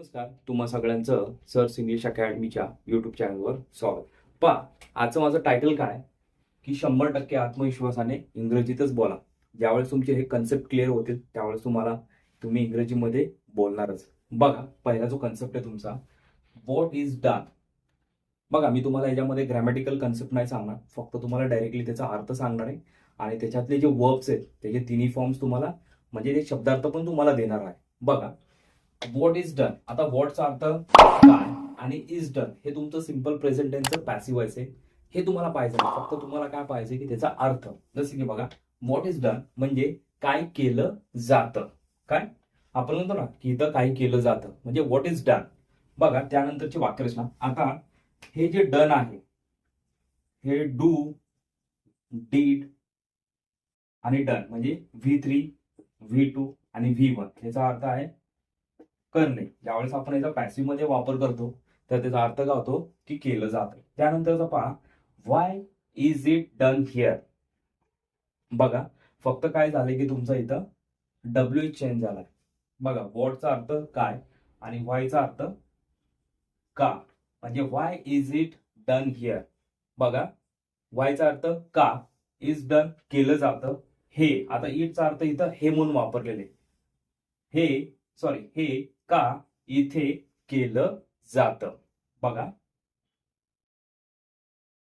नमस्कार. तुम्हा सगळ्यांचं सर इंग्लिश अकॅडमीच्या युट्यूब चॅनलवर स्वागत. पहा आजचं माझं टायटल काय? की शंभर टक्के आत्मविश्वासाने इंग्रजीतच बोला. ज्यावेळेस तुमचे हे कन्सेप्ट क्लिअर होतील त्यावेळेस तुम्हाला तुम्ही इंग्रजीमध्ये बोलणारच. बघा पहिला जो कन्सेप्ट आहे तुमचा वॉट इज डन बघा मी तुम्हाला याच्यामध्ये ग्रॅमॅटिकल कन्सेप्ट नाही सांगणार. फक्त तुम्हाला डायरेक्टली त्याचा अर्थ सांगणार आहे. आणि त्याच्यातले जे वर्ब्स आहेत त्याचे तिन्ही फॉर्म्स तुम्हाला म्हणजे ते शब्दार्थ पण तुम्हाला देणार आहे. बघा वॉट इज डन आता वॉटचा अर्थ काय आणि इज डन हे तुमचं सिंपल प्रेझेंट टेन्सचं पॅसिव्ह आहे. हे तुम्हाला पाहिजे फक्त तुम्हाला काय पाहिजे की त्याचा अर्थ. जसं की बघा व्हॉट इज डन म्हणजे काय केलं जातं. काय? आपण म्हणतो ना की इथं काय केलं जातं. म्हणजे व्हॉट इज डन बघा त्यानंतरची वाक्यरचना आता हे जे डन आहे हे डू डीड आणि डन म्हणजे व्ही थ्री व्ही टू आणि व्ही वन याचा अर्थ आहे करणे ज्यावेळेस आपण याचा पॅसिव्हमध्ये वापर करतो तर त्याचा अर्थ काय होतो? की केलं जातं. त्यानंतरचा पहा why is it done here बघा फक्त काय झालंय की तुमचा इथं डब्ल्यू चेंज झालाय. बघा वॉटचा अर्थ काय आणि वायचा अर्थ का? म्हणजे why is it done here बघा वायचा अर्थ का इज डन केलं जातं. हे आता इटचा अर्थ इथं हे म्हणून वापरलेले हे सॉरी हे का इथे केलं जातं? बघा.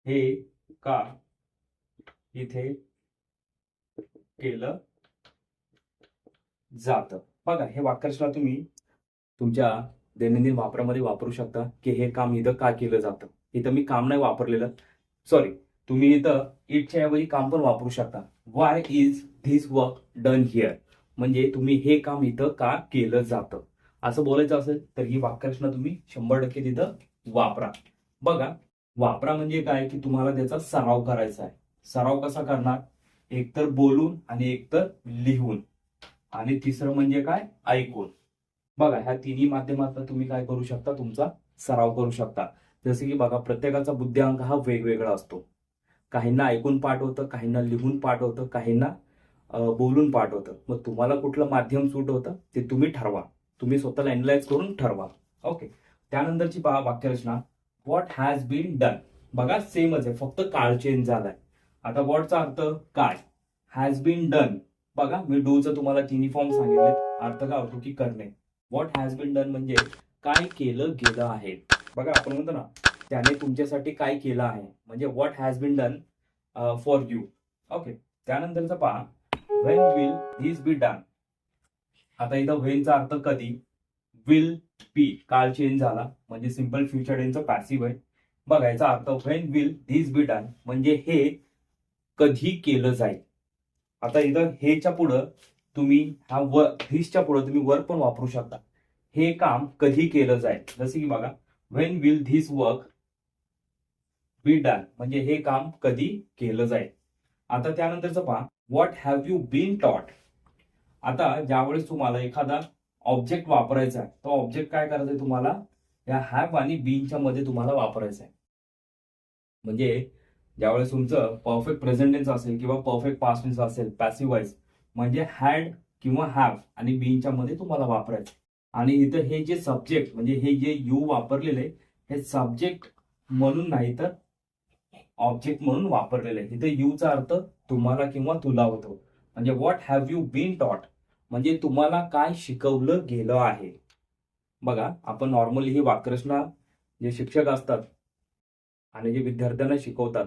हे का इथे केलं जातं? बघा हे वाक्यरचना तुम्ही तुमच्या दैनंदिन वापरामध्ये वापरू शकता की हे काम इथं का केलं जातं? इथं मी काम नाही वापरलेलं. सॉरी तुम्ही इथं इटच्या ऐवजी काम पण वापरू शकता. Why is this work done here म्हणजे तुम्ही हे काम इथं का केलं जातं? असं बोलायचं असेल तर ही वाक्यरचना तुम्ही शंभर टक्के तिथं वापरा. बघा वापरा म्हणजे काय? की तुम्हाला त्याचा सराव करायचा आहे. सराव कसा करणार? एकतर बोलून आणि एकतर लिहून. आणि तिसरं म्हणजे काय? ऐकून. बघा ह्या तिन्ही माध्यमातून तुम्ही काय करू शकता? तुमचा सराव करू शकता. जसे की बघा प्रत्येकाचा बुद्ध्यांक हा वेगवेगळा असतो. काहींना ऐकून पाठ होतं काहींना लिहून पाठ होतं काहींना बोलून पाठ होतं मग तुम्हाला कुठलं माध्यम सूट होतं ते तुम्ही ठरवा. तुम्ही स्वतःला अनालाइज करून ठरवा. ओके त्यानंतरची पहा वाक्यरचना. व्हॉट हॅज बीन डन बघा सेमच आहे. फक्त काळ चेंज झालाय. आता व्हॉटचा अर्थ काय? हॅज बीन डन बघा मी डूचं तुम्हाला तिन्ही फॉर्म सांगितले अर्थ काय होतो की करणे. व्हॉट हॅज बीन डन म्हणजे काय केलं गेलं आहे. बघा आपण म्हणतो ना त्याने तुमच्यासाठी काय केलं आहे. म्हणजे what has been done for you okay त्यानंतरचा पहा. When will this be done आता इथं व्हेनचा अर्थ कधी? विल बी काल चेंज झाला. म्हणजे सिंपल फ्युचर टेन्सचं पॅसिव्ह आहे. बघा याचा अर्थ when will these be done म्हणजे हे कधी केलं जाईल. आता इथं हेच्या पुढं तुम्ही हा वर धीजच्या पुढं तुम्ही वर्क पण वापरू शकता. हे काम कधी केलं जाईल? जसे की बघा when will this work be done म्हणजे हे काम कधी केलं जाईल? आता त्यानंतरचं पहा. What have you been taught आता ज्यावेळेस तुम्हाला एखादा ऑब्जेक्ट वापरायचा आहे तो ऑब्जेक्ट काय करायचा आहे तुम्हाला? या हॅप आणि बीनच्या मध्ये तुम्हाला वापरायचा आहे म्हणजे ज्यावेळेस तुमचं परफेक्ट प्रेझेंटेन्स असेल किंवा परफेक्ट पास्ट असेल पॅसिव्ह वाईज म्हणजे हॅड किंवा हॅव आणि बीनच्या मध्ये तुम्हाला वापरायचं आणि इथं हे जे सब्जेक्ट म्हणजे हे जे यू वापरलेले हे सब्जेक्ट म्हणून नाही तर ऑब्जेक्ट म्हणून वापरलेले. आहे इथे यूचा अर्थ तुम्हाला किंवा तुला होतो. म्हणजे what have you been taught म्हणजे तुम्हाला काय शिकवलं गेलं आहे? बघा आपण नॉर्मली ही वाक्यरचना जे शिक्षक असतात आणि जे विद्यार्थ्यांना शिकवतात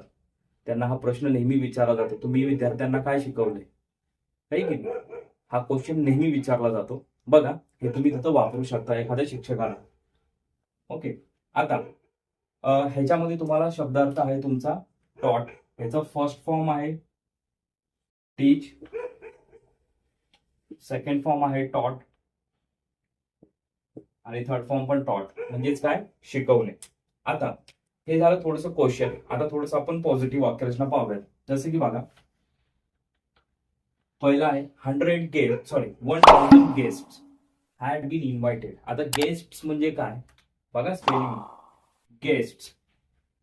त्यांना हा प्रश्न नेहमी विचारला जातो. तुम्ही विद्यार्थ्यांना काय शिकवले काही की नाही? हा क्वेश्चन नेहमी विचारला जातो. बघा हे तुम्ही तिथं वापरू शकता एखाद्या शिक्षकाला. ओके आता ह्याच्यामध्ये तुम्हाला शब्दार्थ आहे तुमचा. टॉट ह्याचा फर्स्ट फॉर्म आहे. टीच सेकंड फॉर्म आहे टॉट आणि थर्ड फॉर्म पण टॉट म्हणजेच काय? शिकवणे. आता हे झालं थोडंसं क्वेश्चन आता थोडस आपण पॉझिटिव्ह वाक्यरचना पाहूयात. जसे की बघा पहिला आहे hundred guest sorry one thousand guest had been invited आता गेस्ट म्हणजे काय? बघा स्पेलिंग गेस्ट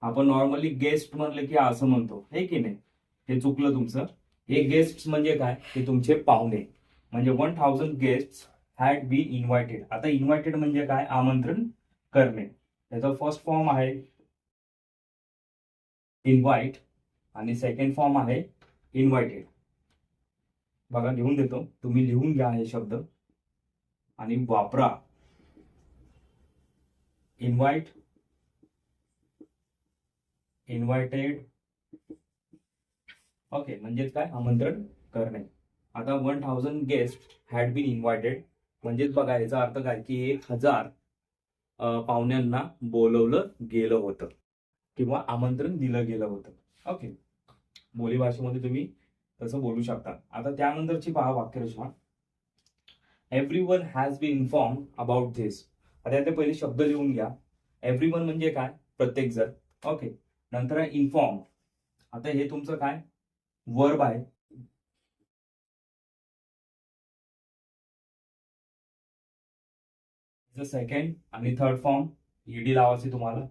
आपण नॉर्मली गेस्ट म्हणलं की असं म्हणतो. हे की नाही? हे चुकलं तुमचं. हे गेस्ट म्हणजे काय? हे तुमचे पाहुणे. म्हणजे one thousand guest had be invited आता इन्व्हायटेड म्हणजे काय? आमंत्रण करणे. त्याचा फर्स्ट फॉर्म आहे इन्व्हाइट आणि सेकंड फॉर्म आहे इन्व्हायटेड बघा लिहून देतो. तुम्ही लिहून घ्या हे शब्द आणि वापरा. इन्व्हाइट इन्व्हायटेड ओके म्हणजेच काय? आमंत्रण करणे. आता one thousand guest had been invited म्हणजेच बघा याचा अर्थ काय की एक हजार पाहुण्यांना बोलवलं गेलं होतं. किंवा आमंत्रण दिलं गेलं होतं. ओके बोली भाषेमध्ये तुम्ही तसं बोलू शकता. आता त्यानंतरची पहा वाक्यरचना. Every one has been inform about this आता याचे पहिले शब्द लिहून घ्या. एव्हरी वन म्हणजे काय? प्रत्येक जण ओके नंतर आहे इन्फॉर्म आता हे तुमचं काय? वर्ब आहे. सेकंड आणि थर्ड फॉर्म ईडी लावायचे तुम्हाला.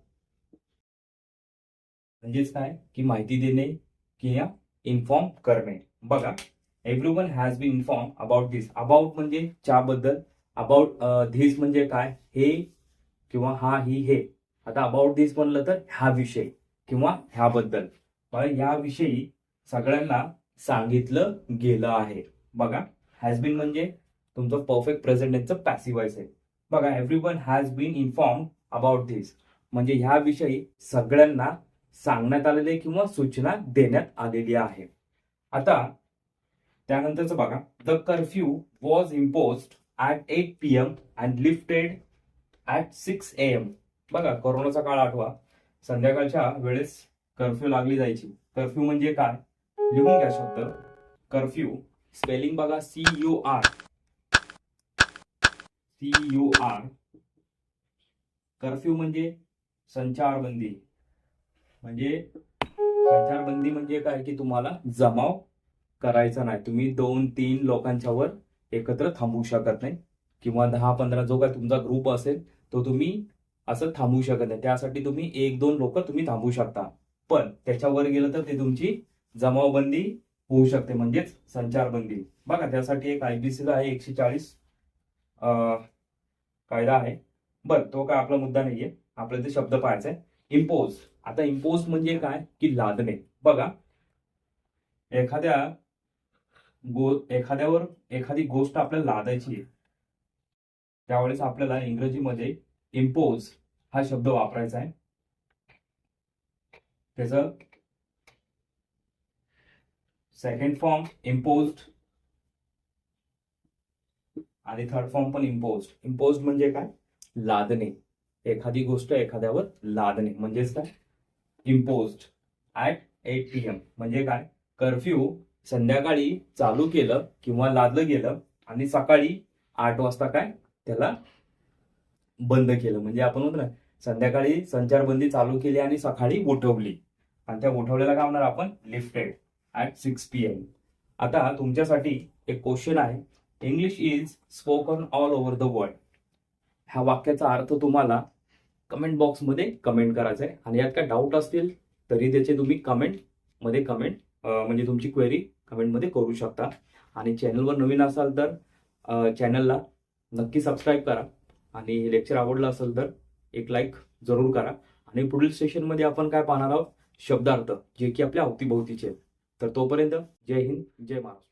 म्हणजेच काय? की माहिती देणे किंवा इन्फॉर्म करणे. बघा every one has been inform about this about म्हणजे च्याबद्दल. अबाउट धिस म्हणजे काय? हे किंवा हा ही हे. आता अबाउट दिस म्हणलं तर ह्या विषय किंवा ह्याबद्दल. बघा ह्याविषयी सगळ्यांना सांगितलं गेलं आहे. बघा हॅज बीन म्हणजे तुमचं परफेक्ट प्रेझेंटेंटचं पॅसिवाईज आहे. बघा everyone has been inform about this म्हणजे ह्याविषयी सगळ्यांना सांगण्यात आलेले किंवा सूचना देण्यात आलेली आहे. आता त्यानंतरच बघा. The curfew was impose at eight P M and lifted at six A M बघा कोरोनाचा काळ आठवा. संध्याकाळच्या वेळेस कर्फ्यू लागली जायची. कर्फ्यू म्हणजे काय? लिहून घ्या शब्द. कर्फ्यू स्पेलिंग बघा C U R C U R curfew म्हणजे संचारबंदी. म्हणजे संचारबंदी म्हणजे काय? की तुम्हाला जमाव करायचा नाही. तुम्ही दोन तीन लोकांच्या वर एकत्र थांबू शकत नाही. किंवा दहा पंधरा जो काय तुमचा ग्रुप असेल तो तुम्ही असं थांबू शकत नाही. त्यासाठी तुम्ही एक दोन लोक तुम्ही थांबू शकता. पण त्याच्यावर गेलं तर ते तुमची जमावबंदी होऊ शकते. म्हणजेच संचारबंदी. बघा त्यासाठी एक आयबीसीला आहे एकशे चाळीस. कायदा आहे. बर तो काय आपला मुद्दा नाहीये. आपल्याला ते शब्द पाहायचा आहे. इम्पोज आता इम्पोज म्हणजे काय? की लादणे. बघा. एखाद्या गो एखाद्यावर एखादी गोष्ट आपल्याला लादायची आहे. त्यावेळेस आपल्याला इंग्रजीमध्ये इम्पोज हा शब्द वापरायचा आहे. त्याचं सेकंड फॉर्म इम्पोज्ड आणि थर्ड फॉर्म पण इम्पोज इम्पोज म्हणजे काय? लादणे. एखादी गोष्ट एखाद्यावर लादणे. म्हणजेच काय? Impose at eight P M म्हणजे काय? कर्फ्यू संध्याकाळी चालू केलं किंवा लादलं गेलं आणि सकाळी आठ वाजता काय? त्याला बंद केलं. म्हणजे आपण म्हणतो ना संध्याकाळी संचारबंदी चालू केली आणि सकाळी उठवली आणि त्या उठवलेला काय म्हणणार आपण? Lifted at six P M आता तुमच्यासाठी एक क्वेश्चन आहे. English is spoken all over the world ह्या वाक्याचा अर्थ तुम्हाला कमेंट बॉक्समध्ये कमेंट करायचा आहे. आणि यात काय डाऊट असतील तरी त्याचे तुम्ही कमेंटमध्ये कमेंट म्हणजे तुमची क्वेरी कमेंटमध्ये करू शकता. आणि चॅनलवर नवीन असाल तर चॅनलला नक्की सबस्क्राईब करा. आणि लेक्चर आवडलं असेल तर एक लाईक जरूर करा. आणि पुढील सेशनमध्ये आपण काय पाहणार आहोत? शब्दार्थ जे की आपल्या अवतीभोवतीचे तर तोपर्यंत जय हिंद जय महाराष्ट्र.